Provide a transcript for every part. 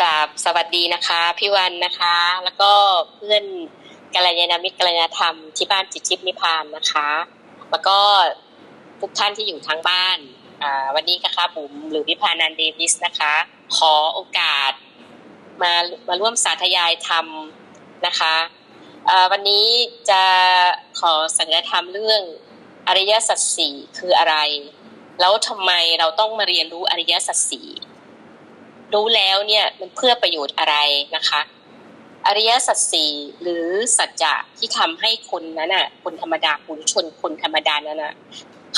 กราบสวัสดีนะคะ พี่วันนะคะ แล้วก็เพื่อนกัลยาณมิตรกัลยาธรรมที่บ้านจิตชิพนิพานนะคะ แล้วก็ทุกท่านที่อยู่ทางบ้านวันนี้นะคะผมหรือวิพานันเดวิสนะคะ ขอโอกาสมามาร่วมสาธยายธรรมนะคะวันนี้จะขอสัญญธรรมเรื่องอริยสัจสี่คืออะไร แล้วทำไมเราต้องมาเรียนรู้อริยสัจสี่ รู้แล้วเนี่ยมันเพื่อประโยชน์อะไรนะคะ อริยสัจสี่หรือสัจจะที่ทำให้คนนั้นน่ะ คนธรรมดาปุถุชนคนธรรมดานั้นน่ะ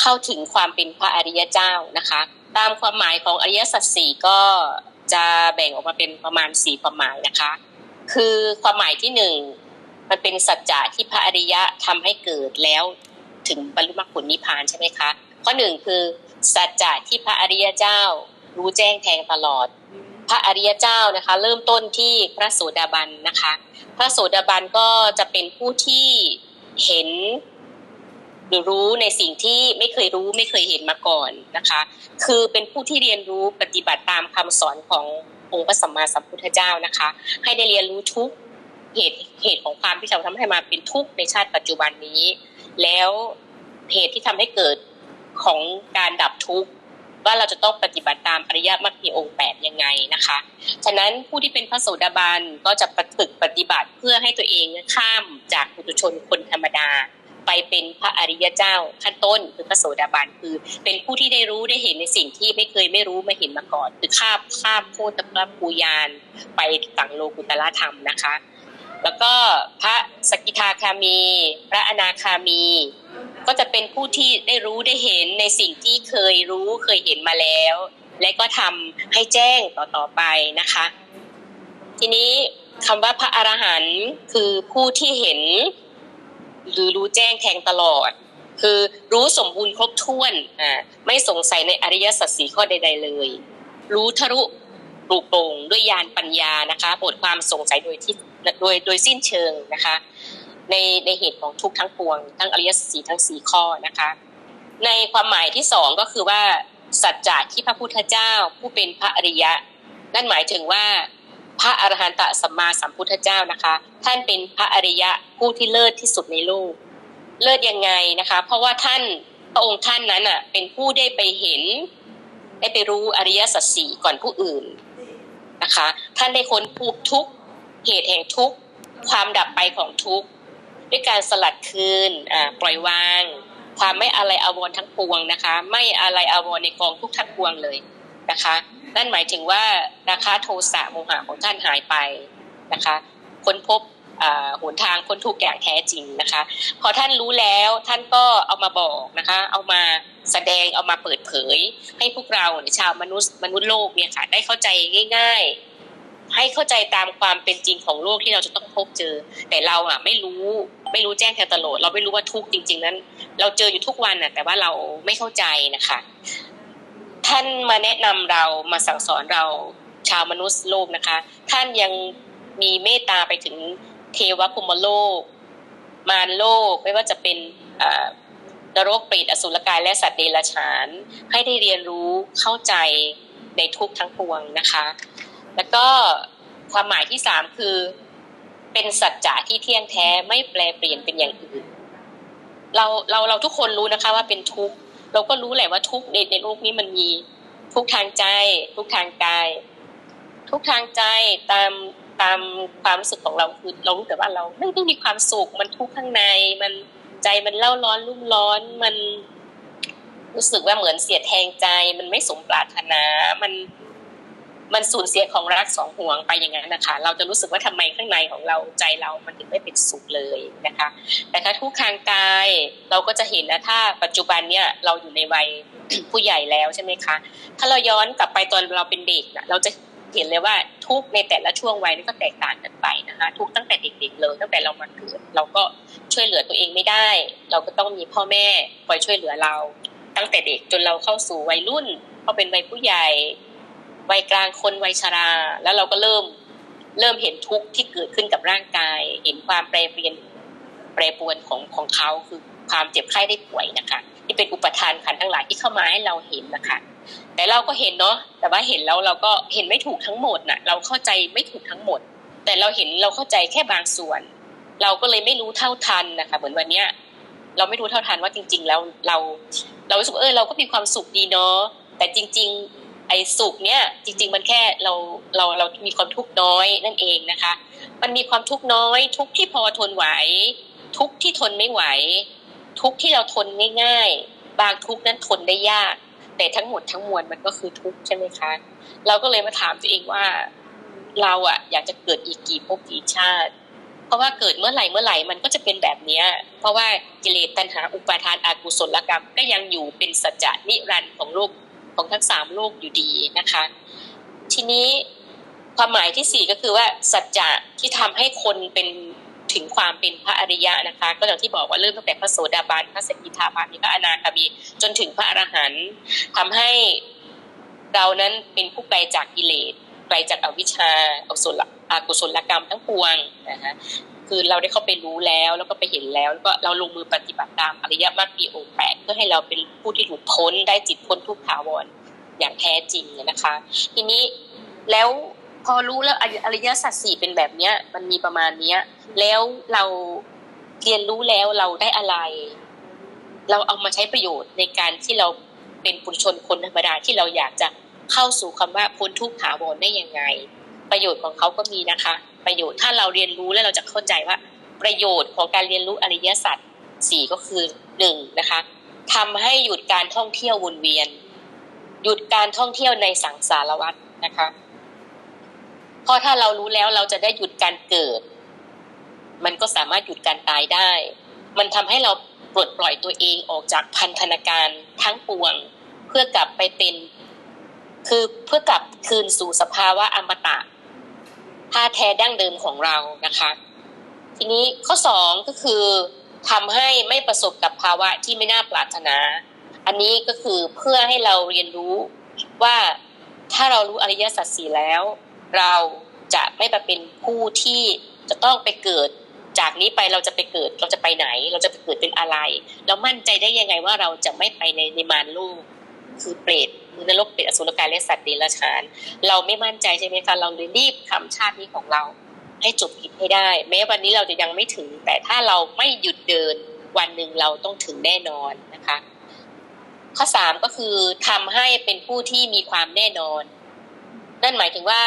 เข้าถึงความเป็นพระอริยเจ้านะคะ ตามความหมายของอริยสัจสี่ก็จะแบ่งออกมาเป็นประมาณสี่ความหมายนะคะ คือความหมายที่หนึ่งมันเป็นสัจจะที่พระอริยะทำให้เกิดแล้วถึงบรรลุมรรคผลนิพพานใช่ไหมคะข้อหนึ่งคือสัจจะที่พระอริยเจ้า รู้แจ้งแทงตลอด พระอริยเจ้านะคะ เริ่มต้นที่พระโสดาบันนะคะ พระโสดาบันก็จะเป็นผู้ที่เห็นหรือรู้ในสิ่งที่ไม่เคยรู้ไม่เคยเห็นมาก่อนนะคะ คือเป็นผู้ที่เรียนรู้ปฏิบัติตามคำสอนขององค์พระสัมมาสัมพุทธเจ้านะคะ ให้ได้เรียนรู้ทุกเหตุเหตุของความที่เราทำให้มาเป็นทุกข์ในชาติปัจจุบันนี้ แล้วเหตุที่ทำให้เกิดของการดับทุกข์ ว่าเราจะต้องปฏิบัติตามอริยมรรคมีองค์แปดยังไงนะคะ ฉะนั้นผู้ที่เป็นพระโสดาบันก็จะประฝึกปฏิบัติเพื่อให้ตัวเองข้ามจากปุถุชนคนธรรมดา ไปเป็นพระอริยเจ้าขั้นต้นคือพระโสดาบันคือ เป็นผู้ที่ได้รู้ได้เห็นในสิ่งที่ไม่เคยไม่รู้ไม่เห็นมาก่อน คือข้ามข้ามโคตรพระภูยานไปสังโลกุตละธรรมนะคะ แล้วก็พระสกิทาคามี พระอนาคามี ก็จะเป็นผู้ที่ได้รู้ได้เห็นในสิ่งที่เคยรู้เคยเห็นมาแล้ว และก็ทำให้แจ้งต่อต่อไปนะคะ ทีนี้คำว่าพระอรหันต์คือผู้ที่เห็น หรือรู้แจ้งแทงตลอด คือรู้สมบูรณ์ครบถ้วนอ่าไม่สงสัยในอริยสัจสีข้อใด ๆ เลย รู้ทะลุปลุกโปร่งด้วยญาณปัญญานะคะหมดความสงสัยโดยที่โดยโดยสิ้นเชิงนะคะ ในในเหตุของทุกข์ทั้งปวง ทั้งอริยสัจสี่ทั้งสี่ข้อนะคะ ในความหมายที่สองก็คือว่าสัจจะที่พระพุทธเจ้าผู้เป็นพระอริยะ นั่นหมายถึงว่าพระอรหันตสัมมาสัมพุทธเจ้านะคะ ท่านเป็นพระอริยะผู้ที่เลิศที่สุดในโลก เลิศยังไงนะคะ เพราะว่าท่านพระองค์ท่านนั้นอะเป็นผู้ได้ไปเห็น ได้ไปรู้อริยสัจสี่ก่อนผู้อื่นนะคะ ท่านได้ค้นพบทุกเหตุแห่งทุกความดับไปของทุกข ด้วยการสลัดคืนปล่อยวาง ความไม่อะไรอาวรทั้งปวงนะคะ ไม่อะไรอาวรในกองทุกทั้งปวงเลยนะคะ นั่นหมายถึงว่าราคาโทสะโมหะของท่านหายไปนะคะค้นพบอ่าหนทางพ้นทุกข์อย่างแท้จริงนะคะ พอท่านรู้แล้วท่านก็เอามาบอกนะคะ เอามาแสดงเอามาเปิดเผย ให้พวกเราชาวมนุษย์มนุษย์โลกเนี่ยค่ะ ได้เข้าใจง่าย ๆ ให้เข้าใจตามความเป็นจริงของโลกที่เราจะต้องพบเจอ แต่เราอะไม่รู้ ไม่รู้แจ้งแทงตลอดเราไม่รู้ว่าทุกจริง ๆ นั้น เราเจออยู่ทุกวันอะ แต่ว่าเราไม่เข้าใจนะคะ ท่านมาแนะนำเรามาสั่งสอนเราชาวมนุษย์โลกนะคะ ท่านยังมีเมตตาไปถึงเทวภูมิโลก มารโลกไม่ว่าจะเป็นนรกเปรตอสุรกายและสัตว์เดรัจฉาน ให้ได้เรียนรู้เข้าใจในทุกทั้งปวงนะคะ แล้วก็ความหมายที่สามคือ เป็นสัจจะที่เที่ยงแท้ไม่แปลเปลี่ยนเป็นอย่างอื่น เราเราเราทุกคนรู้นะคะว่าเป็นทุกข์เราก็รู้แหละว่าทุกข์ในในโลกนี้มันมีทุกทางใจ ทุกทางกาย ทุกทางใจตามตามความรู้สึกของเราคือเรารู้แต่ว่าเราไม่ได้มีความสุขมันทุกข์ข้างใน มันใจมันเล่าร้อนรุ่มร้อนมันรู้สึกว่าเหมือนเสียดแทงใจ มันไม่สมปรารถนา มัน มันสูญเสียของรักสองห่วงไปอย่างนั้นนะคะ เราจะรู้สึกว่าทำไมข้างในของเราใจเรามันถึงไม่เป็นสุขเลยนะคะ แต่ถ้าทุกข์ทางกายเราก็จะเห็นนะถ้าปัจจุบันเนี่ยเราอยู่ในวัยผู้ใหญ่แล้วใช่ไหมคะ ถ้าเราย้อนกลับไปตอนเราเป็นเด็กนะเราจะเห็นเลยว่าทุกในแต่ละช่วงวัยนี่ก็แตกต่างกันไปนะคะ ทุกตั้งแต่เด็กๆเลยตั้งแต่เรามาเกิดเราก็ช่วยเหลือตัวเองไม่ได้ เราก็ต้องมีพ่อแม่คอยช่วยเหลือเรา ตั้งแต่เด็กจนเราเข้าสู่วัยรุ่นพอเป็นวัยผู้ใหญ่ วัยกลางคนวัยชรา แล้วเราก็เริ่มเริ่มเห็นทุกข์ที่เกิดขึ้นกับร่างกาย เห็นความแปรเปลี่ยนแปรปรวนของของเขาคือความเจ็บไข้ได้ป่วยนะคะที่เป็นอุปทานขันทั้งหลายที่เข้ามาให้เราเห็นนะคะ แต่เราก็เห็นเนาะแต่ว่าเห็นแล้วเราก็เห็นไม่ถูกทั้งหมดน่ะ เราเข้าใจไม่ถูกทั้งหมด แต่เราเห็นเราเข้าใจแค่บางส่วน เราก็เลยไม่รู้เท่าทันนะคะ เหมือนวันเนี้ยเราไม่รู้เท่าทันว่าจริง ๆ แล้วเราเรารู้สึกเออเราก็มีความสุขดีเนาะแต่จริง ๆ ไอ้สุขเนี้ยจริง ๆ มันแค่เราเราเรามีความทุกข์น้อยนั่นเองนะคะ มันมีความทุกข์น้อย ทุกที่พอทนไหว ทุกที่ทนไม่ไหว ทุกที่เราทนง่าย ๆ บางทุกนั้นทนได้ยาก แต่ทั้งหมดทั้งมวลมันก็คือทุกใช่ไหมคะ เราก็เลยมาถามตัวเองว่า เราอะอยากจะเกิดอีกกี่ภพกี่ชาติ เพราะว่าเกิดเมื่อไหร่เมื่อไหร่มันก็จะเป็นแบบเนี้ย เพราะว่ากิเลสตัณหาอุปาทานอากุศลกรรมก็ยังอยู่เป็นสัจจะนิรันดร์ของโลก ของทั้งสามโลกอยู่ดีนะคะ ทีนี้ความหมายที่สี่ก็คือว่าสัจจะที่ทำให้คนเป็นถึงความเป็นพระอริยะนะคะ ก็อย่างที่บอกว่าเริ่มตั้งแต่พระโสดาบันพระสกิทาคามีพระอนาคามีจนถึงพระอรหันต์ทำให้เรานั้นเป็นผู้ไกลจากกิเลสไกลจากอวิชชาอกุศลอกุศลกรรมทั้งปวงนะคะ คือเราได้เข้าไปรู้แล้ว แล้วก็ไปเห็นแล้ว แล้วก็เราลงมือปฏิบัติตามอริยมรรคมีองค์แปดเพื่อให้เราเป็นผู้ที่หลุดพ้นได้จิตพ้นทุกข์ถาวรอย่างแท้จริงนะคะ ทีนี้แล้วพอรู้แล้วอริยสัจสี่เป็นแบบเนี้ย มันมีประมาณเนี้ย แล้วเราเรียนรู้แล้วเราได้อะไร เราเอามาใช้ประโยชน์ในการที่เราเป็นปุถุชนคนธรรมดาที่เราอยากจะเข้าสู่คำว่าพ้นทุกข์ถาวรได้ยังไง ประโยชน์ของเขาก็มีนะคะ ประโยชน์ ถ้าเราเรียนรู้แล้วเราจะเข้าใจว่า ประโยชน์ของการเรียนรู้อริยสัจสี่ก็คือหนึ่งนะคะทำให้หยุดการท่องเที่ยววนเวียน หยุดการท่องเที่ยวในสังสารวัฏนะคะเพราะถ้าเรารู้แล้วเราจะได้หยุดการเกิด มันก็สามารถหยุดการตายได้ มันทำให้เราปลดปล่อยตัวเองออกจากพันธนาการทั้งปวง เพื่อกลับไปเป็น คือเพื่อกลับคืนสู่สภาวะอมตะ ท่าแท้ดั้งเดิมของเรานะคะ ทีนี้ข้อสองก็คือทำให้ไม่ประสบกับภาวะที่ไม่น่าปรารถนา อันนี้ก็คือเพื่อให้เราเรียนรู้ว่าถ้าเรารู้อริยสัจสี่แล้ว เราจะไม่มาเป็นผู้ที่จะต้องไปเกิด จากนี้ไปเราจะไปเกิดเราจะไปไหน เราจะไปเกิดเป็นอะไร เรามั่นใจได้ยังไงว่าเราจะไม่ไปในในมารโลกคือเปรต นรกเปรตอสุรกายและสัตว์เดรัจฉาน เราไม่มั่นใจใช่ไหมคะเราเลยรีบทำชาตินี้ของเรา ให้จบกิจให้ได้ แม้วันนี้เราจะยังไม่ถึง แต่ถ้าเราไม่หยุดเดิน วันหนึ่งเราต้องถึงแน่นอนนะคะ ข้อสามก็คือทำให้เป็นผู้ที่มีความแน่นอนนั่นหมายถึงว่า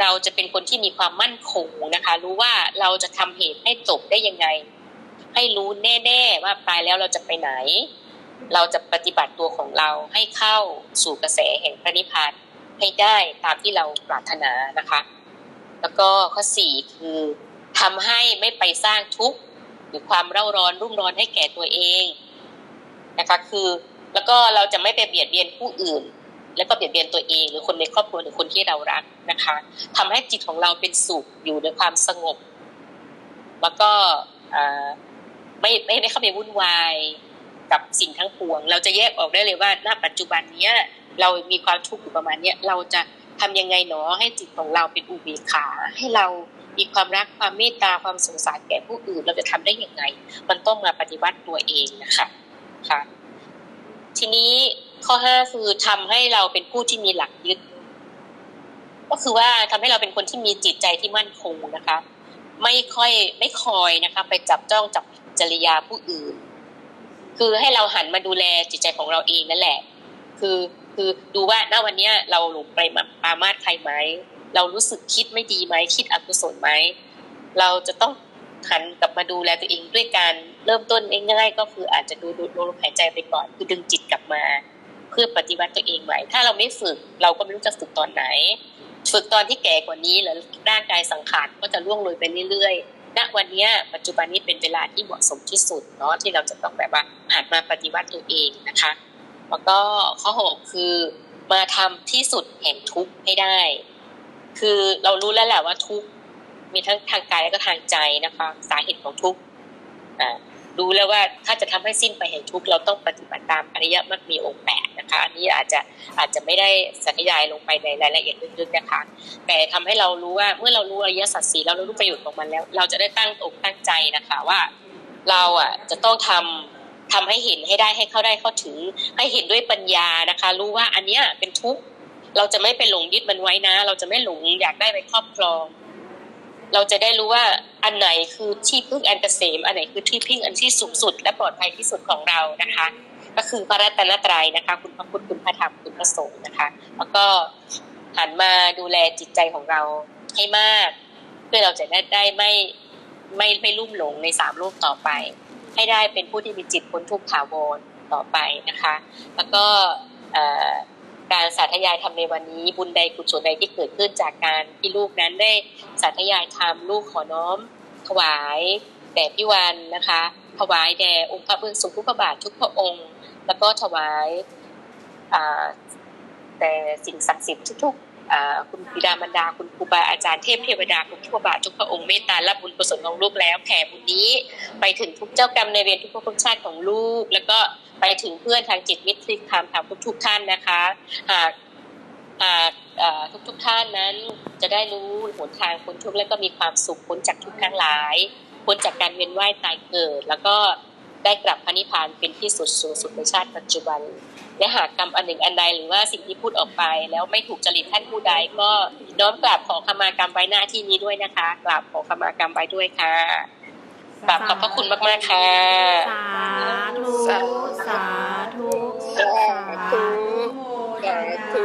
เราจะเป็นคนที่มีความมั่นคงนะคะ รู้ว่าเราจะทำเหตุให้จบได้ยังไง ให้รู้แน่ ๆ ว่าตายแล้วเราจะไปไหน เราจะปฏิบัติตัวของเราให้เข้าสู่กระแสแห่งพระนิพพานให้ได้ตามที่เราปรารถนานะคะ แล้วก็ข้อสี่คือทำให้ไม่ไปสร้างทุกข์หรือความเร่าร้อนรุ่มร้อนให้แก่ตัวเองนะคะคือแล้วก็เราจะไม่ไปเบียดเบียนผู้อื่น แล้วก็เบียดเบียนตัวเอง หรือคนในครอบครัวหรือคนที่เรารักนะคะทำให้จิตของเราเป็นสุขอยู่ในความสงบ แล้วก็ไม่ไม่ได้เข้าไปวุ่นวาย กับสิ่งทั้งปวง เราจะแยกออกได้เลยว่าณปัจจุบันเนี้ยเรามีความทุกข์อยู่ประมาณเนี้ยเราจะทำยังไงเนาะให้จิตของเราเป็นอุเบกขา ให้เรามีความรักความเมตตาความสงสารแก่ผู้อื่น เราจะทำได้ยังไง มันต้องมาปฏิบัติตัวเองนะคะค่ะทีนี้ข้อห้าคือทำให้เราเป็นผู้ที่มีหลักยึด ก็คือว่าทำให้เราเป็นคนที่มีจิตใจที่มั่นคงนะคะ ไม่ค่อยไม่คอยนะคะ ไปจับจ้องจับจริยาผู้อื่น คือให้เราหันมาดูแลจิตใจของเราเองนั่นแหละ คือคือดูว่าณวันนี้เราหลงไปมาปามาดใครไหมเรารู้สึกคิดไม่ดีไหมคิดอกุศลไหมเราจะต้องหันกลับมาดูแลตัวเองด้วยการเริ่มต้นง่ายๆก็คืออาจจะดูดูลมหายใจไปก่อนคือดึงจิตกลับมา เพื่อปฏิวัติตัวเองใหม่ ถ้าเราไม่ฝึกเราก็ไม่รู้จะฝึกตอนไหน ฝึกตอนที่แก่กว่านี้แล้วร่างกายสังขารก็จะล่วงเลยไปเรื่อยๆ ณวันนี้ปัจจุบันนี้เป็นเวลาที่เหมาะสมที่สุดเนาะที่เราจะต้องแบบว่าหันมาปฏิวัติตัวเองนะคะ แล้วก็ข้อหกคือมาทำที่สุดแห่งทุกข์ให้ได้ คือเรารู้แล้วแหละว่าทุกข์มีทั้งทางกายและก็ทางใจนะคะ สาเหตุของทุกข์ รู้แล้วว่าถ้าจะทำให้สิ้นไปแห่งทุกข์เราต้องปฏิบัติตามอริยมรรคมีองค์แปดนะคะ อันนี้อาจจะอาจจะไม่ได้สัญญายลงไปในรายละเอียดลึกๆนะคะ แต่ทำให้เรารู้ว่าเมื่อเรารู้อริยสัจสีแล้วเรารู้ประโยชน์ของมันแล้ว เราจะได้ตั้งอกตั้งใจนะคะว่า เราอะจะต้องทำทำให้เห็นให้ได้ให้เข้าได้เข้าถึง ให้เห็นด้วยปัญญานะคะ รู้ว่าอันเนี้ยเป็นทุกข์เราจะไม่ไปหลงยึดมันไว้นะ เราจะไม่หลงอยากได้ไปครอบครอง เราจะได้รู้ว่า อันไหนคือที่พึ่งอันเกษม อันไหนคือที่พึ่งอันที่สูงสุด และปลอดภัยที่สุดของเรานะคะ ก็คือพระรัตนตรัยนะคะ คุณพระพุทธคุณพระธรรมคุณพระสงฆ์นะคะ แล้วก็หันมาดูแลจิตใจของเราให้มาก เพื่อเราจะได้ได้ไม่ไม่ไม่ลุ่มหลงในสามโลกต่อไป ให้ได้เป็นผู้ที่มีจิตพ้นทุกข์ถาวรต่อไปนะคะ แล้วก็เอ่อ การสาธยายทำในวันนี้ บุญใดกุศลใดที่เกิดขึ้นจากการที่ลูกนั้นได้สาธยายทำลูกขอน้อม ถวายแด่พี่วันนะคะ ถวายแด่องค์พระเบื้องสูงทุกพระบาททุกพระองค์ แล้วก็ถวายแต่สิ่งศักดิ์สิทธิ์ทุกๆคุณบิดามารดาคุณครูบาอาจารย์เทพเทวดาทุกพระบาททุกพระองค์เมตตารับบุญกุศลของลูกแล้วแผ่บุญนี้ ไปถึงทุกเจ้ากรรมในายเวรทุกภพทุกชาติของลูก แล้วก็ ไปถึงเพื่อนทางจิตมิตรธรรมทางทุกๆท่านนะคะหากหากทุกท่านนั้นจะได้รู้หนทางพ้นทุกข์และก็มีความสุขพ้นจากทุกข์ทั้งหลายพ้นจากการเวียนว่ายตายเกิด แล้วก็ได้กลับพระนิพพานเป็นที่สุดสูงสุดในชาติปัจจุบัน และหากกรรมอันหนึ่งอันใดหรือว่าสิ่งที่พูดออกไป แล้วไม่ถูกจริตท่านผู้ใดก็น้อมกราบขอขมากรรมไว้หน้าที่นี้ด้วยนะคะกราบขอขมากรรมไว้ด้วยค่ะ กราบขอบพระคุณมาก ๆ ค่ะ สาธุสาธุสาธุสาธุ